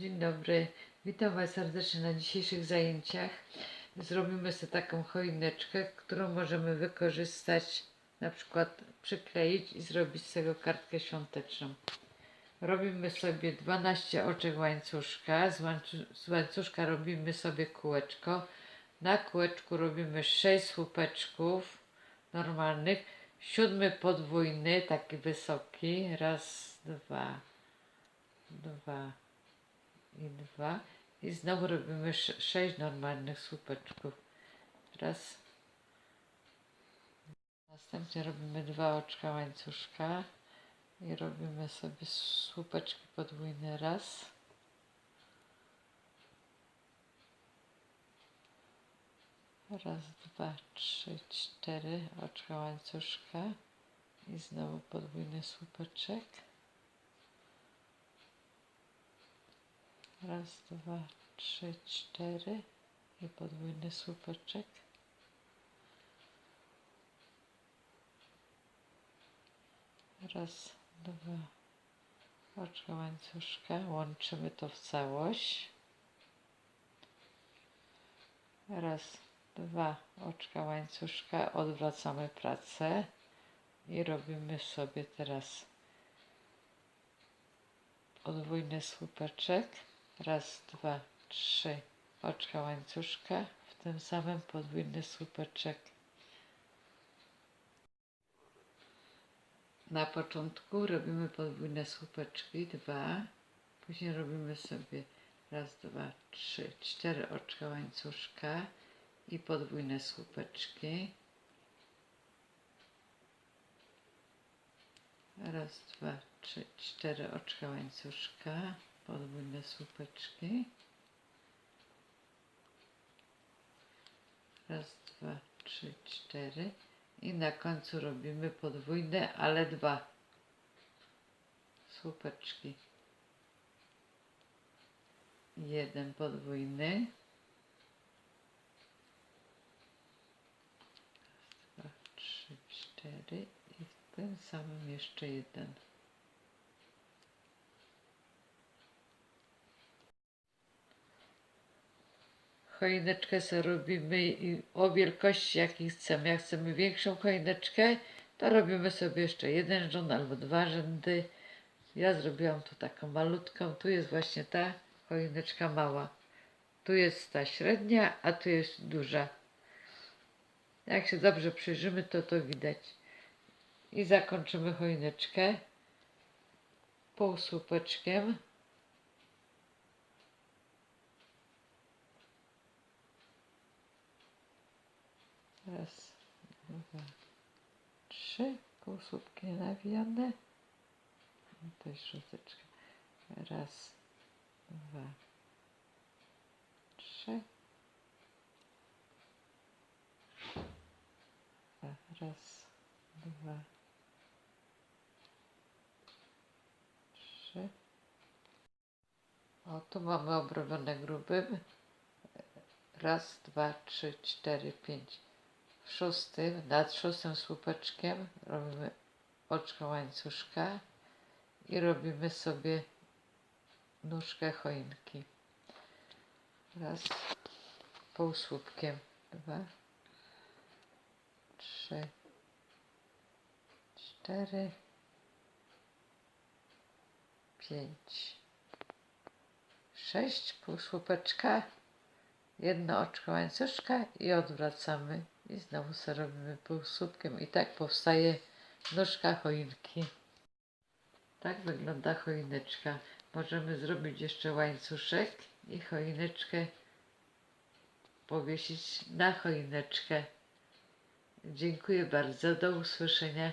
Dzień dobry, witam Was serdecznie na dzisiejszych zajęciach. Zrobimy sobie taką choineczkę, którą możemy wykorzystać, na przykład przykleić i zrobić z tego kartkę świąteczną. Robimy sobie 12 oczek łańcuszka, z, łańcu- z łańcuszka robimy sobie kółeczko, na kółeczku robimy 6 słupeczków normalnych, siódmy podwójny, taki wysoki, raz, dwa, dwa, i dwa i znowu robimy sz- sześć normalnych słupeczków. Raz. Następnie robimy dwa oczka łańcuszka i robimy sobie słupeczki podwójne raz. Raz, dwa, trzy, cztery oczka łańcuszka i znowu podwójny słupeczek. Raz, dwa, trzy, cztery i podwójny słupeczek. Raz, dwa, oczka łańcuszka. Łączymy to w całość. Raz, dwa, oczka łańcuszka. Odwracamy pracę i robimy sobie teraz podwójny słupeczek. Raz, dwa, trzy oczka łańcuszka. W tym samym podwójny słupeczek. Na początku robimy podwójne słupeczki, dwa. Później robimy sobie raz, dwa, trzy, cztery oczka łańcuszka i podwójne słupeczki. Raz, dwa, trzy, cztery oczka łańcuszka, podwójne słupeczki. Raz, dwa, trzy, cztery. I na końcu robimy podwójne, ale dwa słupeczki. Jeden podwójny. Raz, dwa, trzy, cztery. I w tym samym jeszcze jeden. Choineczkę sobie robimy i o wielkości jakiej chcemy. Jak chcemy większą choineczkę, to robimy sobie jeszcze jeden rząd albo dwa rzędy. Ja zrobiłam tu taką malutką. Tu jest właśnie ta choineczka mała. Tu jest ta średnia, a tu jest duża. Jak się dobrze przyjrzymy, to to widać. I zakończymy choineczkę półsłupeczkiem. Raz, dwa, trzy. Półsłupki nawijane. I to jest szósteczka. Raz, dwa, trzy. Raz, dwa, trzy. O, tu mamy obrobione grubym. Raz, dwa, trzy, cztery, pięć. Szóstym, nad szóstym słupeczkiem robimy oczko łańcuszka i robimy sobie nóżkę choinki. Raz, półsłupkiem, dwa, trzy, cztery, pięć, sześć, półsłupeczka, jedno oczko łańcuszka i odwracamy i znowu sobie robimy półsłupkiem i tak powstaje nóżka choinki. Tak wygląda choineczka. Możemy zrobić jeszcze łańcuszek i choineczkę powiesić na choineczkę. Dziękuję bardzo. Do usłyszenia.